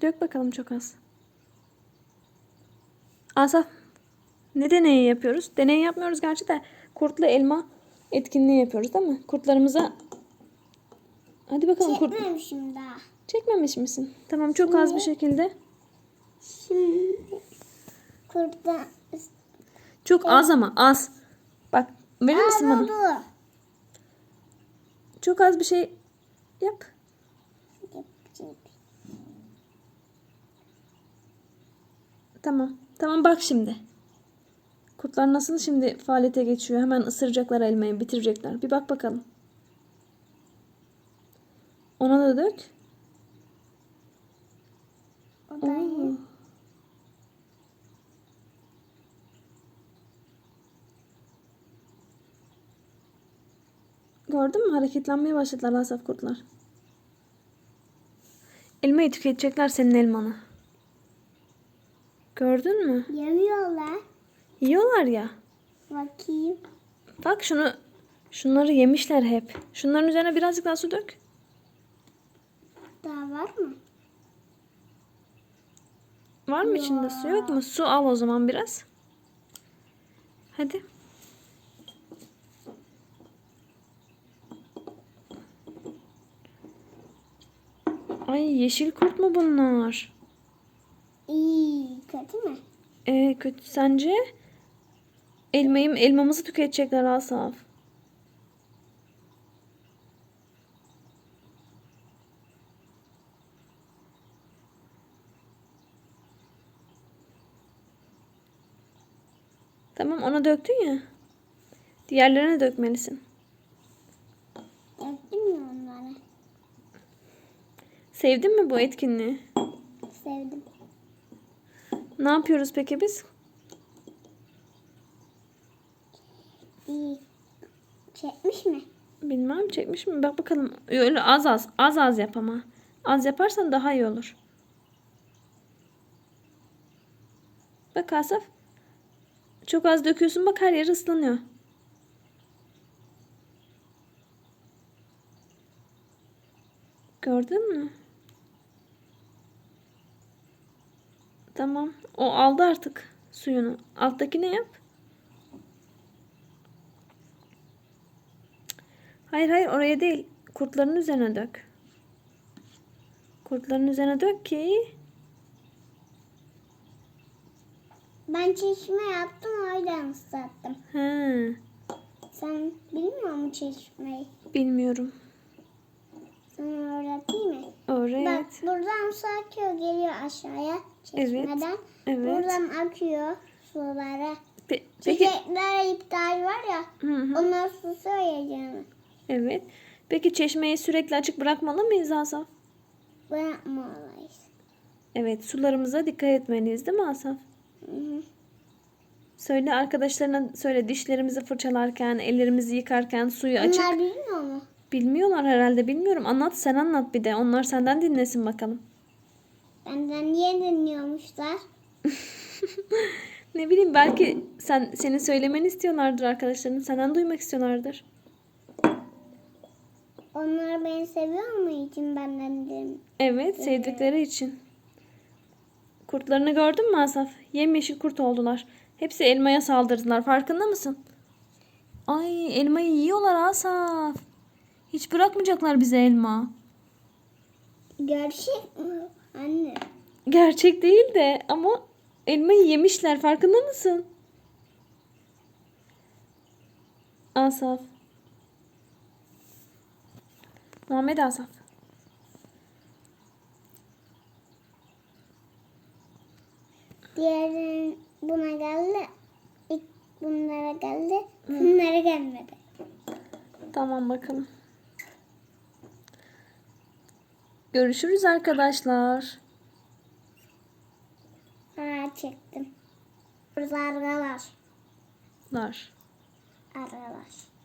Dök bakalım çok az. Asaf. Ne deneyi yapıyoruz? Deney yapmıyoruz gerçi de kurtlu elma etkinliği yapıyoruz değil mi? Kurtlarımıza Hadi bakalım kurt Çekmemişim daha. çekmemiş misin? Tamam çok az bir şekilde. Şimdi kurda Çok az ama az. Bak verir misin bana? oldu. Çok az bir şey yap. Yapacak. Tamam. Tamam bak şimdi. Kurtlar nasıl şimdi faaliyete geçiyor? Hemen ısıracaklar elmayı, bitirecekler. Bir bak bakalım. Ona da dök. O da iyi. Gördün mü? Hareketlenmeye başladılar asaf kurtlar. Elmayı tüketecekler senin elmanı. Gördün mü? Yemiyorlar. Yiyorlar ya. Bakayım. Bak şunu şunları yemişler hep. Şunların üzerine birazcık daha su dök. Daha var mı? Var mı içinde su yok mu? Su al o zaman biraz. Hadi. Ay yeşil kurt mu bunlar? Kötü mü? Ee, kötü sence? Elmayı elmamızı tüketecekler Asaf. Tamam ona döktün ya. Diğerlerine dökmelisin. Döktüm ya onları. Sevdin mi bu etkinliği? Sevdim. Ne yapıyoruz peki biz? Çekmiş mi? Bilmem çekmiş mi? Bak bakalım. Öyle az az. Az az yap ama. Az yaparsan daha iyi olur. Bak Asaf. Çok az döküyorsun bak her yer ıslanıyor. Gördün mü? Tamam. O aldı artık suyunu. Alttaki ne yap? Hayır hayır oraya değil. Kurtların üzerine dök. Kurtların üzerine dök ki Ben çeşme yaptım o yüzden ıslattım. He, Sen bilmiyor musun çeşmeyi? bilmiyorum. Sana öğreteyim mi? Öğret. Bak buradan su akıyor geliyor aşağıya çeşmeden. evet. Buradan akıyor sulara. Pe- peki Çiçeklere iptal var ya. Hı hı. Onlar susuyor ya canım. evet. Peki çeşmeyi sürekli açık bırakmalı mıyız Asaf? Bırakmalıyız. Evet, sularımıza dikkat etmeliyiz değil mi Asaf? Hı hı. Söyle arkadaşlarına söyle dişlerimizi fırçalarken, ellerimizi yıkarken suyu açık. Onlar bilmiyor mu? Bilmiyorlar herhalde bilmiyorum. Anlat sen anlat bir de. Onlar senden dinlesin bakalım. Benden niye dinliyormuşlar? Ne bileyim belki sen senin söylemeni istiyorlardır arkadaşların. Senden duymak istiyorlardır. Onlar beni seviyor mu için benden din? Evet, sevdikleri için. Kurtlarını gördün mü Asaf? Yemyeşil kurt oldular. Hepsi elmaya saldırdılar. Farkında mısın? Ay, elmayı yiyorlar Asaf. Hiç bırakmayacaklar bize elma. Gerçek mi? Anne. Gerçek değil de ama elmayı yemişler. Farkında mısın? Asaf. Muhammed Asaf. Diğerin buna geldi. İlk bunlara geldi. Bunlara gelmedi. Tamam bakalım. Görüşürüz arkadaşlar. Ha çektim. Burada argalar. Lar. Argalar.